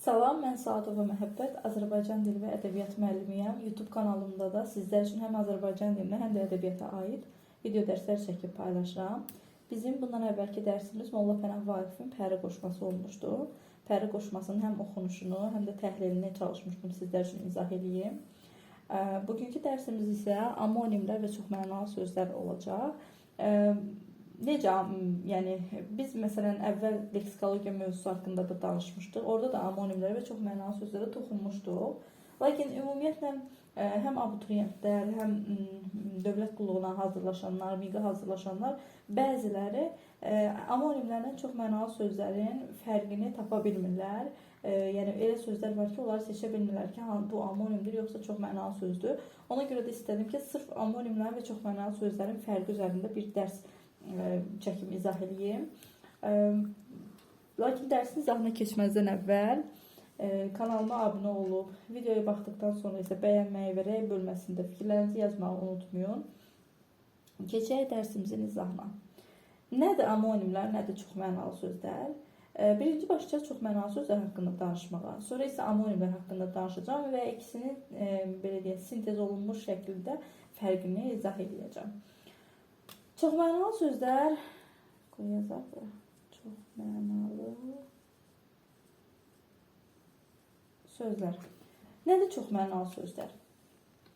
Salam, mən Saadova Məhəbbət, Azərbaycan dili və ədəbiyyat müəllimiyəm. YouTube kanalımda da sizlər üçün həm Azərbaycan dilinə, həm də ədəbiyyata aid video dərslər çəkib paylaşıram. Bizim bundan əvvəlki dərsimiz Molla Pənah Vaifin Pəri qoşması olmuşdu. Pəri qoşmasının həm oxunuşunu, həm də təhlilini çalışmışdım sizlər üçün izah edeyim. Bugünkü dərsimiz isə amonimlər və çoxmənalı sözlər olacaq necə yəni biz məsələn əvvəl leksikologiya mövzusu haqqında da danışmışdıq. Orada da amonimlərə və çox mənalı sözlərə toxunmuşduq. Lakin ümumiyyətlə e, həm abituriyentlər, həm dövlət qulluğuna hazırlaşanlar, miqə hazırlaşanlar bəziləri e, amonimlərdən çox mənalı sözlərin fərqini tapa bilmirlər. E, yəni elə sözlər var ki, onları seçə bilmirlər ki, bu amonimdir yoxsa çox mənalı sözdür. Ona görə də istədim ki, sırf amonimlərin və çox mənalı sözlərin fərqi üzərində bir dərs çəkim izah edeyim. Lakin dərsin izahına keçməzdən əvvəl kanalıma abunə olub, videoya baxdıqdan sonra isə bəyənməyi və rəy bölməsində fikirlərinizi yazmağı unutmayın. Keçək dərsimizin izahına. Nədir amonimlər, nədir çoxmənalı sözlər? Birinci başlıca çoxmənalı sözlər haqqında danışmağa, sonra isə amonimlər haqqında danışacağam və ikisinin belə deyək, sintez olunmuş şəkildə fərqini izah edəcəm. Çox mənalı sözlər qoyacaq da. Çox mənalı sözlər. Nədir çox mənalı sözlər?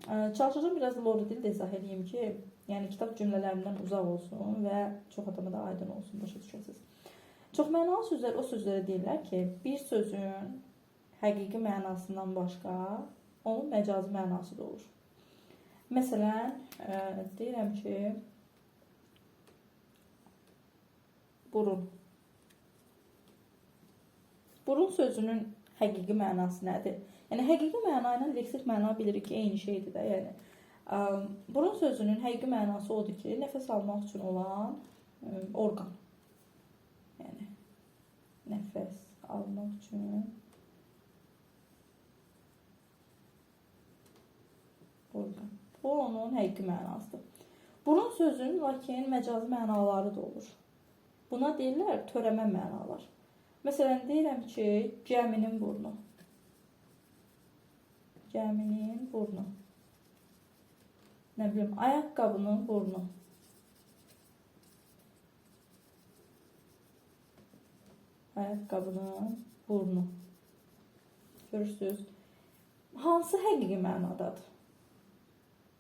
Ee, çalışacağım biraz lordu dil izah edeyim ki, yəni kitab cümlələrindən uzaq olsun və çox adama da aydın olsun, başa düşəsiz. Çox mənalı sözlər o sözlərə deyirlər ki, bir sözün həqiqi mənasından başqa onun məcazi mənası da olur. Məsələn, e, deyirəm ki, Burun. Burun sözünün həqiqi mənası nədir? Yəni həqiqi məna ilə leksik məna bilirik ki, eyni şeydir də, yəni. Burun sözünün həqiqi mənası odur ki, nəfəs almaq üçün olan ə, orqan. Yəni nəfəs almaq üçün orqan. Bu onun həqiqi mənasıdır. Burun sözünün lakin məcazi mənaları da olur. Buna deyirlər törəmə mənalar. Məsələn, deyirəm ki, gəminin burnu. Gəminin burnu. Nə bilim, ayaqqabının burnu. Ayaqqabının burnu. Görürsünüz. Hansı həqiqi mənadadır?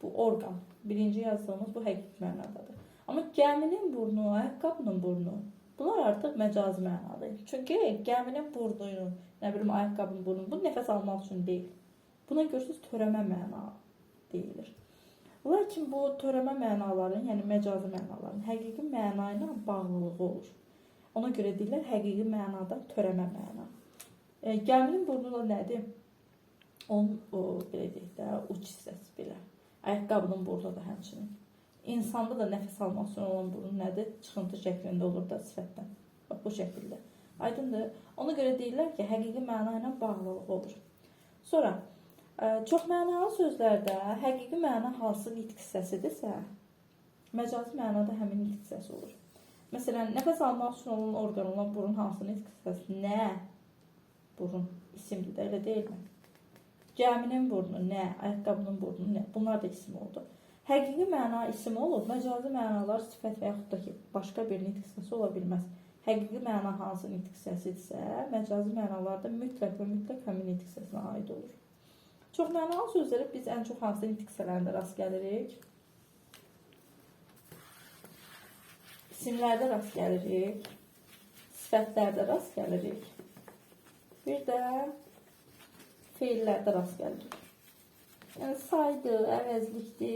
Bu orqan. Birinci yazdığımız bu həqiqi mənadadır. Ama gəminin burnu, ayaqqabının burnu. Bunlar artıq məcazi mənadadır. Çünki gəminin burnunun, nə bilim ayaqqabının burnu bu nəfəs almaq üçün deyil. Buna görürsüz törəmə məna deyilir. Lakin bu törəmə mənaların, yəni məcazi mənaların həqiqi məna ilə bağlılığı olur. Ona görə deyirlər həqiqi mənada törəmə məna. E, gəminin burnu da nədir? Onun o, belə deyək də, uç hissəsi belə. Ayaqqabının burnu da həmçinin. İnsanda da nəfəs almaq üçün olan burun nədir? Çıxıntı şəklində olur da sifətdən. Bax bu şəkildə. Aydındır? Ona görə deyirlər ki, həqiqi məna ilə bağlılıq olur. Sonra e, çox mənalı sözlərdə həqiqi məna hansı nitq hissəsidirsə, məcazi mənada həmin nitq hissəsi olur. Məsələn, nəfəs almaq üçün olan orqan olan burun hansı nitq hissəsi? Nə? Burun isimdir də, elə deyilmi? Gəminin burnu nə? Ayaqqabının burnu nə? Bunlar da isim oldu. Həqiqi məna isim olub, məcazi mənalar sifət və yaxud da ki, başqa bir nitq hissəsi ola bilməz. Həqiqi məna hansı nitq hissəsidirsə, məcazi mənalar da mütləq və mütləq həmin nitq hissəsinə aid olur. Çoxmənalı sözlərə biz ən çox hansı nitq hissələrində rast gəlirik? İsimlərdə rast gəlirik. Sifətlərdə rast gəlirik. Bir də feillərdə rast gəlirik. Yəni saydı, əvəzlikdi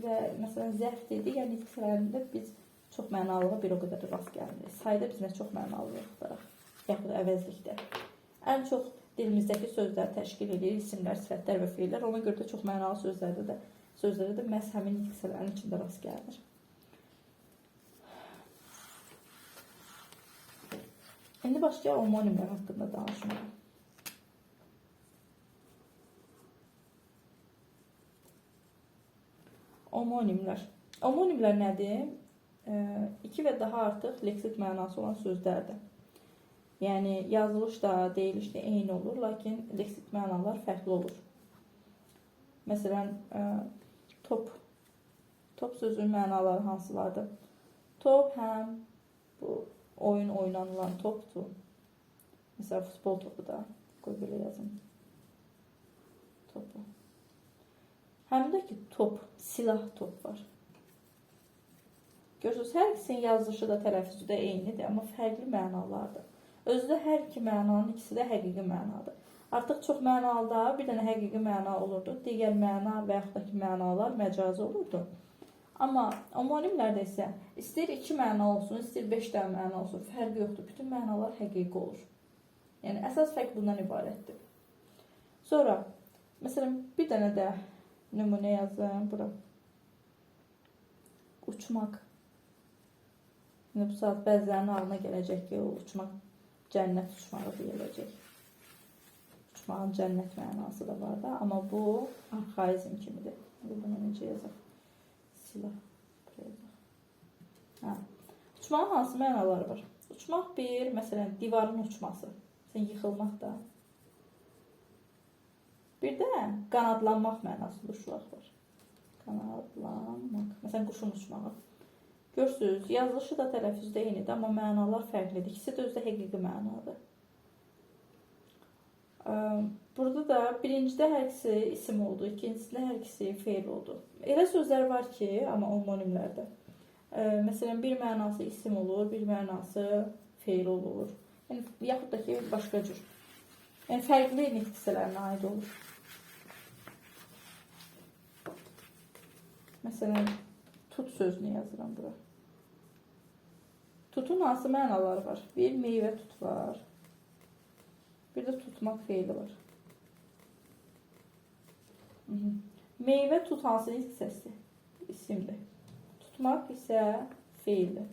və məsələn zəhv dedi, yəni itkilərində biz çox mənalığa bir o qədər rast gəlmirik. Sayda biz nə çox mənalıqdır, yaxud əvəzlikdir. Ən çox dilimizdəki sözləri təşkil edir isimlər, sifətlər və feillər. Ona görə də çox mənalı sözlərdə də sözlərdə də məhz həmin itkilərin içində rast gəlinir. İndi başlayaq homonimlər haqqında danışmağa. Omonimlər. Omonimlər nədir? E, ee, iki və daha artıq leksik mənası olan sözlərdir. Yəni yazılış da, deyiliş də eyni olur, lakin leksik mənalar fərqli olur. Məsələn, e, top. Top sözünün mənaları hansılardır? Top həm bu oyun oynanılan topdur. Məsələn, futbol topu da qoy belə yazım. Həm də ki, top, silah top var. Görürsünüz, hər ikisinin yazılışı da, tələffüzü də eynidir, amma fərqli mənalardır. Özdə hər iki mənanın ikisi də həqiqi mənadır. Artıq çox mənalıda bir dənə həqiqi məna olurdu. Digər məna və yaxud da ki, mənalar məcazi olurdu. Amma homonimlərdə isə istər 2 məna olsun, istər 5 dənə məna olsun, fərqi yoxdur. Bütün mənalar həqiqi olur. Yəni əsas fərq bundan ibarətdir. Sonra məsələn bir dənə də nümunə yazım bura. Uçmaq. İndi bu saat bəzilərinin ağlına gələcək ki, o uçmaq cənnət uçmağı deyiləcək. Uçmağın cənnət mənası da var da, amma bu arxaizm kimidir. Bunu necə yazaq? Silah. Hə. Uçmağın hansı mənaları var? Uçmaq bir, məsələn, divarın uçması. Sən yıxılmaq da. Bir də qanadlanmaq mənasında uşaq var. Qanadlanmaq. Məsələn, quşun uçmağı. Görürsüz, yazılışı da tələffüzdə eynidir, amma mənalar fərqlidir. İkisi də özdə həqiqi mənadır. Burada da birincidə hər ikisi isim oldu, ikincisində hər ikisi feil oldu. Elə sözlər var ki, amma homonimlərdə. Məsələn, bir mənası isim olur, bir mənası feil olur. Yəni, yaxud da ki, başqa cür. Yəni, fərqli nitq hissələrinə olur. Məsələn, tut sözünü yazıram bura. Tutun hansı mənaları var? Bir meyvə tut var. Bir də tutmaq feili var. Hı -hı. Meyvə tut hansı hissəsi? İsimdir. Tutmaq isə feildir.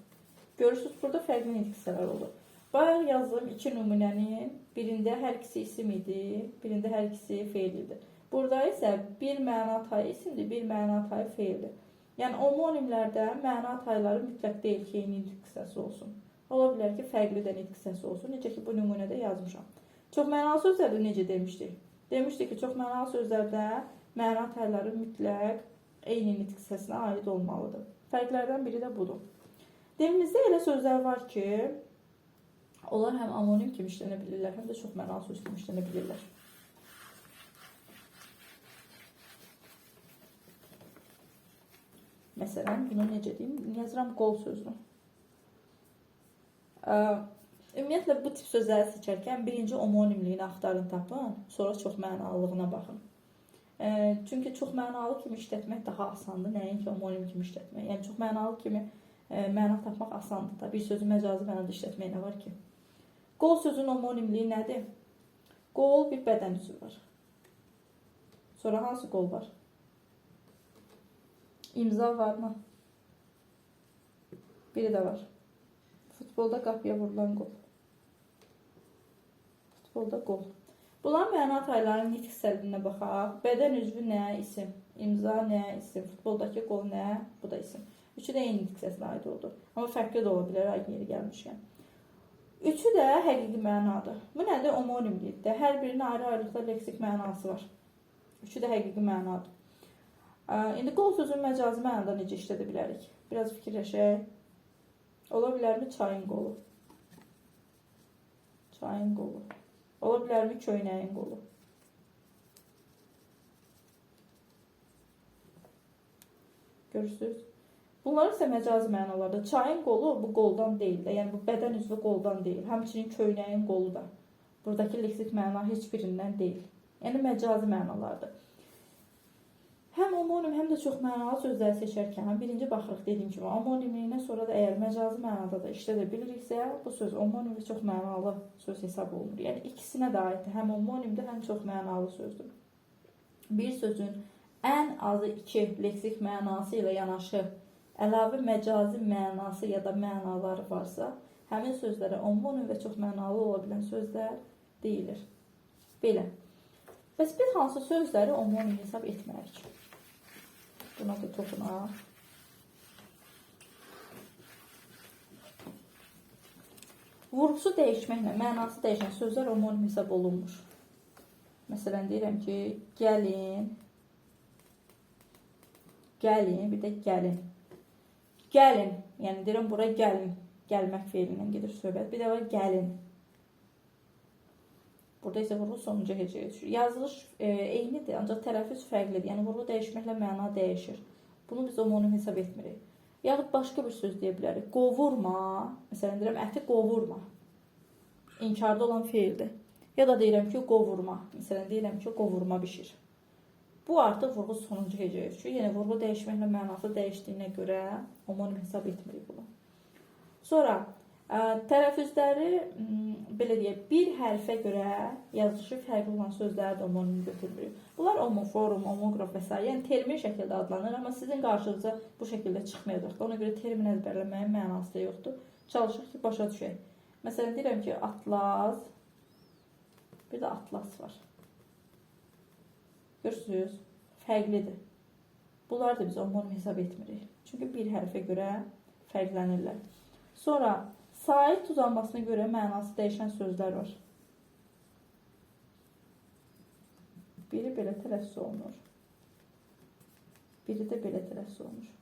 Görürsüz, burada fərqli hissələr olur. Bayaq yazdığım iki nümunənin birində hər ikisi isim idi, birində hər ikisi feil idi. Burada isə bir məna tayı isimdir, bir məna tayı feildir. Yəni homonimlərdə məna tayları mütləq deyil ki, eyni nitq olsun. Ola bilər ki, fərqli də nitq olsun. Necə ki, bu nümunədə yazmışam. Çox mənalı sözlərdə necə demişdik? Demişdik ki, çox mənalı sözlərdə məna tayları mütləq eyni nitq hissəsinə aid olmalıdır. Fərqlərdən biri də budur. Dilimizdə elə sözlər var ki, onlar həm anonim kimi işlənə bilirlər, həm də çox mənalı söz kimi işlənə bilirlər. Məsələn, bunu necə deyim? Yazıram qol sözünü. Ə, Ümumiyyətlə bu tip sözləri seçərkən birinci homonimliyini axtarın tapın, sonra çox mənalılığına baxın. Ə, çünki çox mənalı kimi işlətmək daha asandır, nəinki homonim kimi işlətmək. Yəni çox mənalı kimi ə, məna tapmaq asandır da. Bir sözü məcazi mənada işlətmək nə var ki? Qol sözünün homonimliyi nədir? Qol bir bədən üzvü var. Sonra hansı qol var? İmza var mı? Biri də var. Futbolda qapıya vurulan qol. Futbolda qol. Bunların məna taylarının nitq hissəliyinə baxaq. Bədən üzvü nə? İsim. İmza nə? İsim. Futboldakı qol nə? Bu da isim. Üçü də eyni nitq hissəsinə aid oldu. Amma fərqli də ola bilər aid yeri gəlmişkən. Üçü də həqiqi mənadır. Bu nədir? Homonimlikdir. Hər birinin ayrı-ayrılıqda leksik mənası var. Üçü də həqiqi mənadır. Ə, İndi qol sözünü məcazi mənada necə işlədə bilərik? Biraz fikirləşək. Ola bilərmi çayın qolu? Çayın qolu. Ola bilərmi köynəyin qolu? Görürsüz? Bunlar isə məcazi mənalarda. Çayın qolu bu qoldan deyil də, yəni bu bədən üzvü qoldan deyil. Həmçinin köynəyin qolu da. Buradakı leksik məna heç birindən deyil. Yəni məcazi mənalardır. Həm homonim, həm də çox mənalı sözləri seçərkən birinci baxırıq dediyim kimi homonimliyinə sonra da əgər məcazi mənada da işlədə biliriksə, bu söz homonim və çox mənalı söz hesab olunur. Yəni ikisinə də aiddir. Həm homonimdir, həm çox mənalı sözdür. Bir sözün ən azı iki leksik mənası ilə yanaşı əlavə məcazi mənası ya da mənaları varsa, həmin sözlərə homonim və çox mənalı ola bilən sözlər deyilir. Belə. Bəs biz hansı sözləri homonim hesab etmərik? Buna da toxunaq. Vurğusu dəyişməklə mənası dəyişən sözlər homonim hesab olunmur. Məsələn deyirəm ki, gəlin, gəlin, bir də gəlin. Gəlin, yəni deyirəm bura gəlin, gəlmək feilindən gedir söhbət. Bir də var gəlin. Burada isə vurğu sonuncu hecəyə düşür. Yazılış e, eynidir, ancaq tələffüz fərqlidir. Yəni vurğu dəyişməklə məna dəyişir. Bunu biz homonim hesab etmirik. Yaxud başqa bir söz deyə bilərik. Qovurma, məsələn deyirəm əti qovurma. İnkarda olan feildir. Ya da deyirəm ki, qovurma. Məsələn deyirəm ki, qovurma bişir. Bu artıq vurğu sonuncu hecəyə düşür. Yəni vurğu dəyişməklə mənası dəyişdiyinə görə homonim hesab etmirik bunu. Sonra m, belə deyək, bir hərfə görə yazılışı fərqli olan sözləri də homonim götürmürük. Bunlar homoforum, homoqraf və s. yəni termin şəkildə adlanır, amma sizin qarşınıza bu şəkildə çıxmayacaq. Ona görə termin əzbərləməyin mənası da yoxdur. Çalışaq ki, başa düşək. Məsələn deyirəm ki, atlas bir də atlas var. Görürsüz? Fərqlidir. Bunlar da biz homonim hesab etmirik. Çünki bir hərfə görə fərqlənirlər. Sonra sait uzanmasına görə mənası dəyişən sözlər var. Biri belə tələffüz olunur. Biri də belə tələffüz olunur.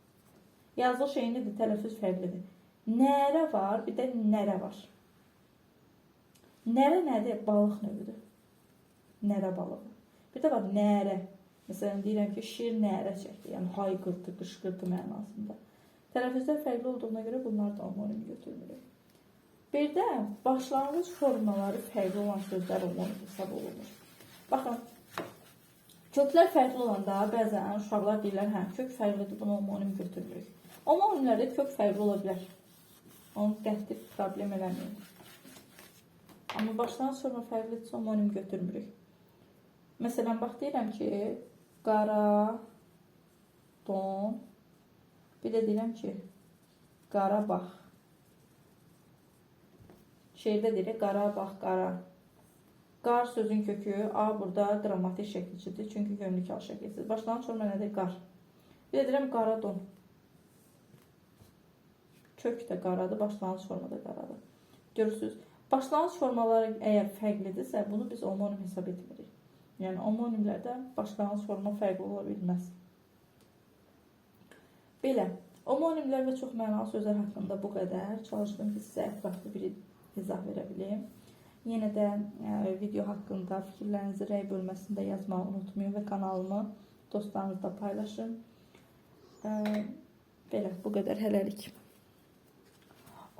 Yazılış eynidir, tələffüz fərqlidir. Nərə var, bir də nərə var. Nərə nədir? Balıq növüdür. Nərə balığı. Bir də var nərə. Məsələn deyirəm ki, şir nərə çəkdi. Yəni hayqırtı, qışqırtı mənasında. Tələffüzlər fərqli olduğuna görə bunlar da homonim götürmürük. Bir də başlanğıc formaları fərqli olan sözlər homonim hesab olunur. Baxın, köklər fərqli olanda bəzən uşaqlar deyirlər, hə, kök fərqlidir, bunu homonim götürmürük. Homonimlərdə kök fərqli ola bilər. Onu qəti problem eləməyin. Amma başlanğıc forma fərqlidirsə homonim götürmürük. Məsələn, bax deyirəm ki, qara don bir də deyirəm ki, Qarabağ. Şeirdə deyirik Qarabağ, qara. Qar sözün kökü A burada qrammatik şəkilçidir. Çünki gömlük al şəkilçidir. Başlanğıc forma nədir? Qar. Bir də deyirəm qara don. Kök də qaradır, başlanğıc forma da qaradır. Görürsüz? Başlanğıc formaları əgər fərqlidirsə, bunu biz homonim hesab etmirik. Yəni homonimlərdə başlanğıc forma fərqli ola bilməz. Belə, homonimlər və çox mənalı sözlər haqqında bu qədər. Çalışdım ki, sizə ətraflı bir izah verə bilim. Yenə də ə, video haqqında fikirlərinizi rəy bölməsində yazmağı unutmayın və kanalımı dostlarınızla paylaşın. Ə, belə, bu qədər hələlik.